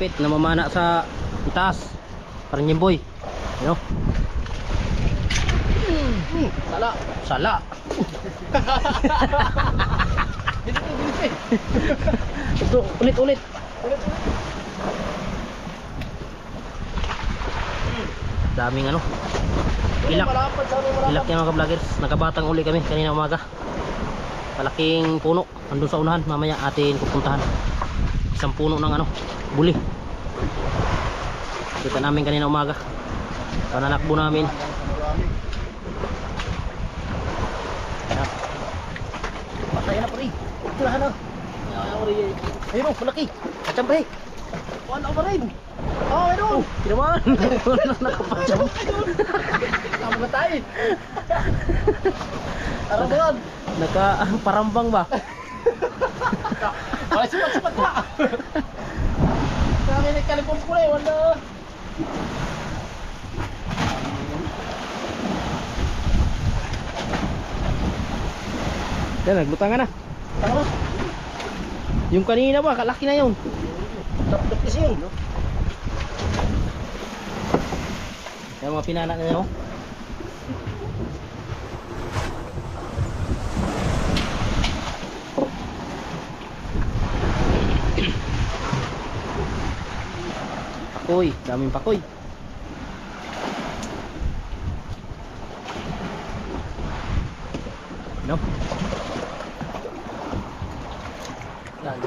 Malupit. Namamana sa itaas. Parang yung boy. Ano? Sala. Sala. Ito, ulit, ulit. Daming ano. Ilak. Ilak yan mga vloggers. Nakabatang uli kami kanina umaga. Malaking puno. Andun sa unahan. Mamaya atin pupuntahan. Isang puno ng ano. Buli. Kita namin kanina umaga. Pananakbo namin. Ayan. Patay na pare. Pulahan na. Ayun o, malaki. Kachambre. Wala pa rin. Oh, meron. Kinaman. Nakapacham. Tama na tayo. Yan? Naka parambang ba? Wala sipat-sipat na. Kami nagkalipon ko na eh. Wala. Yan, nagbutangan na. Tama. Yung kanina ba, kalaki na yun. Dap-dap kasi yun. Yung mga pinana na yun. oh. Pakoy, daming pakoy. No? Yan.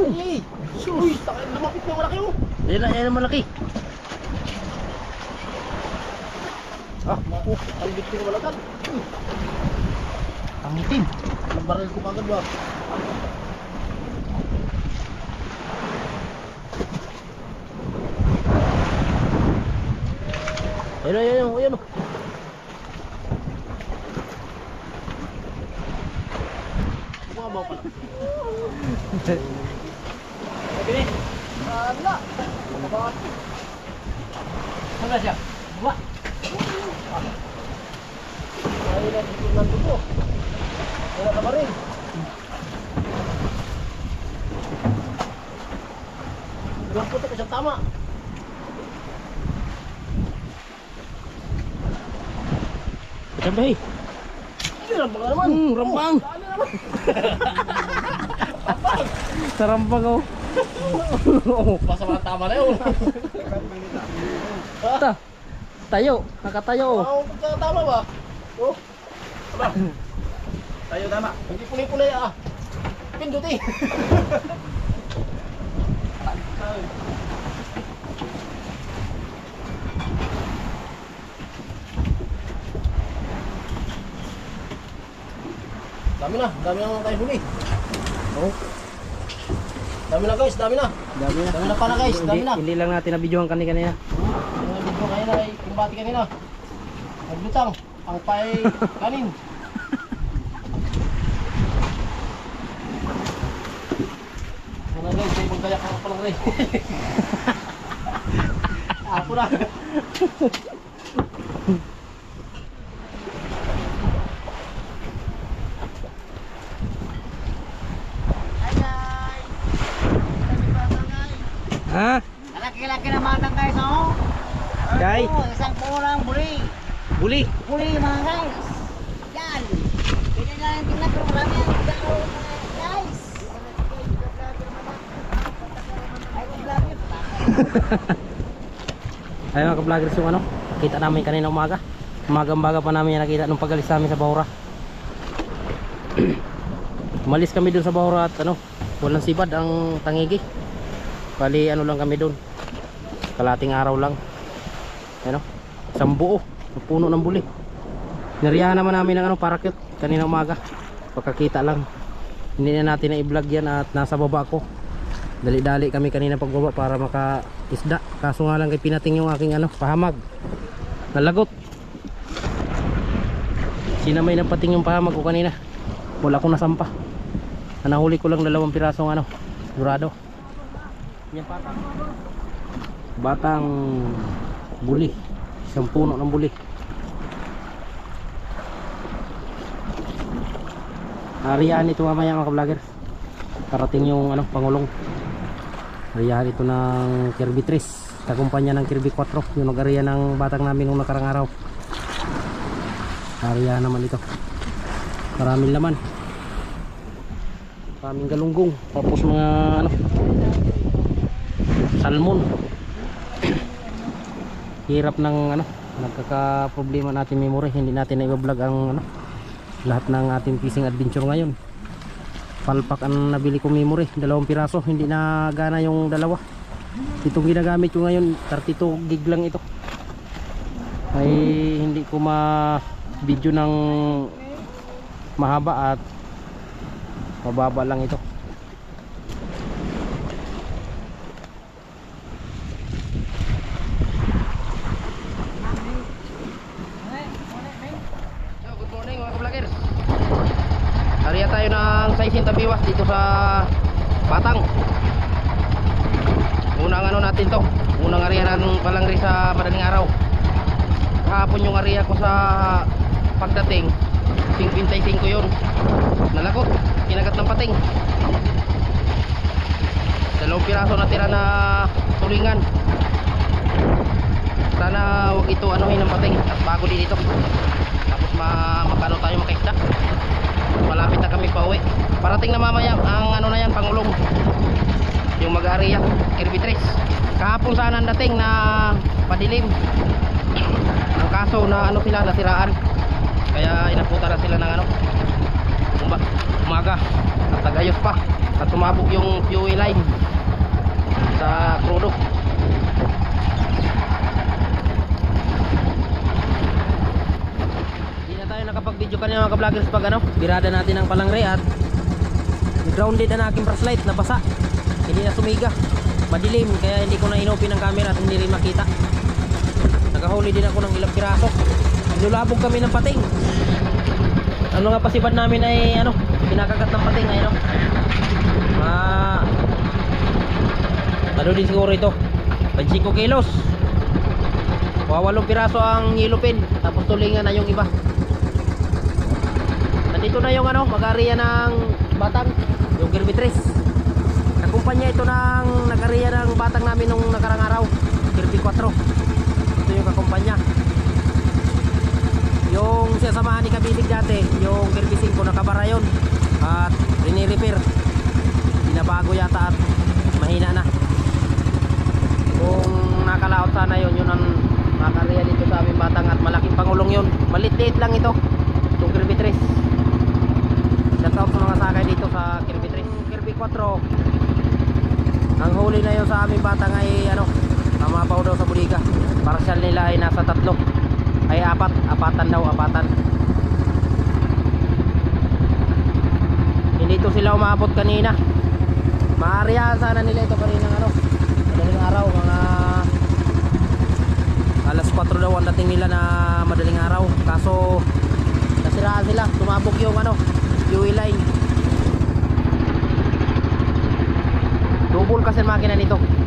Uy! Uy! Takay, lumapit na malaki oh. Yan na, ang malaki. Ah, naku. Ang bit ko malagad. Ang itim. Ang baril ko kagad ba? Ayun, ayun, ayun, ayun. Bumabaw pala. Sige. Wala. Bumabaw. Ano siya? Buwa. Ay, nandito nandito. Wala ka ba rin? Ilang puti ko siyang tama. Siyempre. Hindi lang baka naman. Hmm, rambang. Naman? Sa rambang oh. Basta mga tama na yun. Ta. Tayo. Nakatayo oh. Ang pagkatama ba? Oh. Aba. Tayo tama. Hindi puli-puli ah. Pinduti. Dami na, dami na tayo huli. Oh. Dami na guys, dami na. Dami na. Dami na pala guys, dami na. hindi lang natin nabidyohan kanina kanina. Yung video kanina ay yung bati kanina. Naglutang, ang pay kanin. Ano guys, may magkayak ka pa lang rin. Apo na. Ha? Laki-laki na matang guys, oh. Kay? Oh, isang pulang buli. Buli. Buli mga guys. Yan. Ganyan na yung tingnan pero marami ang dalaw mga guys. Ay, kung grabe. Ayun mga ka-vloggers yung ano. Kita namin kanina umaga. Umaga-umaga pa namin yan nakita nung pagalis namin sa Bahura. Umalis kami dun sa Bahura at ano. Walang sibad ang tangigi. Bali ano lang kami dun. Kalating araw lang. Ano? Isang buo. Puno ng buli. Nariyahan naman namin ng ano parakit kanina umaga. Pagkakita lang. Hindi na natin na i-vlog yan at nasa baba ko. Dali-dali kami kanina pagbaba para maka-isda. Kaso nga lang kay pinating yung aking ano, pahamag. Nalagot. Sinamay ng pating yung pahamag ko kanina. Wala akong nasampa. Nahuli ko lang dalawang pirasong ano, durado. Yan patang. Batang buli. Isang puno ng buli. Ariyan ito mamaya mga vloggers. parating yung ano pangulong ariyahan ito ng Kirby 3 sa ng Kirby 4 yung nag-ariya ng batang namin nung nakarang araw. Ariyahan naman ito. Maraming laman. Maraming galunggong. Tapos mga ano salmon. Hirap ng ano nagkaka problema natin memory. Hindi natin na i-vlog ang ano lahat ng ating fishing adventure ngayon palpak ang nabili ko memory dalawang piraso. Hindi na gana yung dalawa. Itong ginagamit ko ngayon 32 gig lang ito. Ay hindi ko ma video ng mahaba at mababa lang ito So, good morning mga ka-vloggers Hariya tayo ng 60 tabiwas dito sa Batang Unang ano natin to. Unang ariya ng palangri sa madaling araw. Kahapon yung ariya ko sa pagdating 55 yun. Nalakot, kinagat ng pating. Dalawang piraso na tira na tulingan. Sana wag ito anuhin ng pating at bago din ito. Tapos ma makano tayo makaisda malapit na kami pa uwi. Parating na mamaya ang ano na yan pangulong yung mag-area Kirby Trace kahapon sana ang dating na padilim. Ang kaso na ano sila nasiraan. Kaya inaputa na sila ng ano uma- umaga. At nagayos pa. At sumabog yung fuel line sa crudo Hindi na tayo nakapag-video kanina mga ka-vloggers pag ano, birada natin ang palangre at grounded na aking flashlight, nabasa. Hindi na sumiga. Madilim kaya hindi ko na inopen ang camera at hindi rin makita. Nakahuli din ako ng ilang piraso. Nilulabog kami ng pating. Ano nga pasibad namin ay ano, pinakagat ng pating ay ano. Ma Ano din siguro ito? 25 kilos. Wawalong piraso ang yelupin tapos tulingan na yung iba. Nandito na yung ano, mag-area ng batang, yung Kirby Tres. Kakumpanya ito ng nag-area ng batang namin nung nakarang araw, Kirby 4. Ito yung kakumpanya. Yung sasamahan ni Kabisig dati, yung Kirby 5 nakabara yun. At rini-repair. Binabago yata at mahina na. Kung nakalaot sana yun, yun ang makariya dito sa aming batang at malaking pangulong yun. Malit-liit lang ito. Itong Kirby 3. Shout out sa mga sakay dito sa Kirby 3. Kirby 4. Ang huli na yun sa aming batang ay ano, namapaw daw sa buliga. Partial nila ay nasa tatlo. Ay apat, apatan daw, apatan. Hindi to sila umabot kanina. Maariyahan sana nila ito kanina ano. Madaling araw, mga alas 4 daw ang dating nila na madaling araw. Kaso nasiraan sila, tumabog yung ano, fuel line. Double kasi makina nito.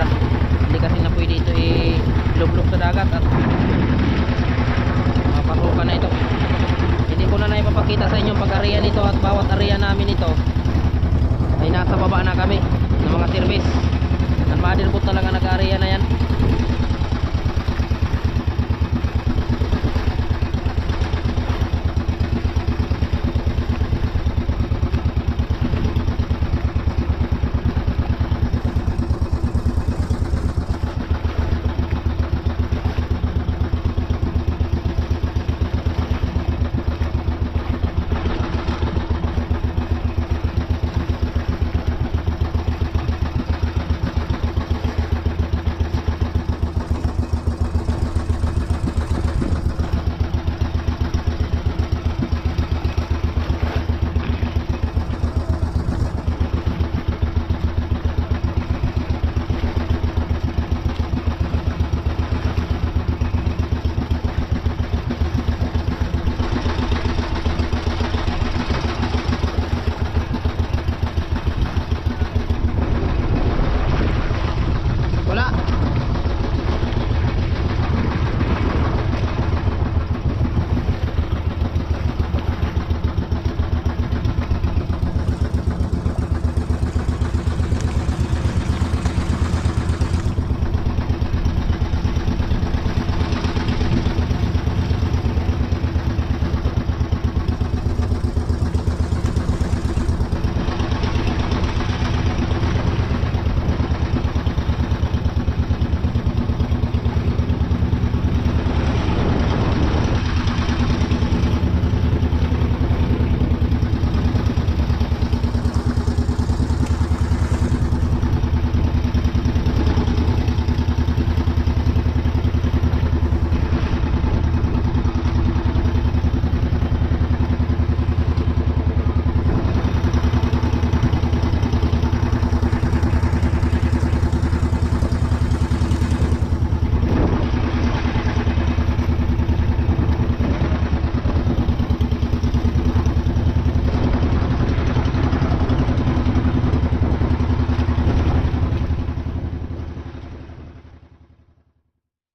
Camera hindi kasi na pwede ito i-lublog sa dagat at mapasukan na ito. Hindi ko na na ipapakita sa inyo pag area nito at bawat area namin ito ay nasa baba na kami ng mga service. Ang po talaga nag-area na yan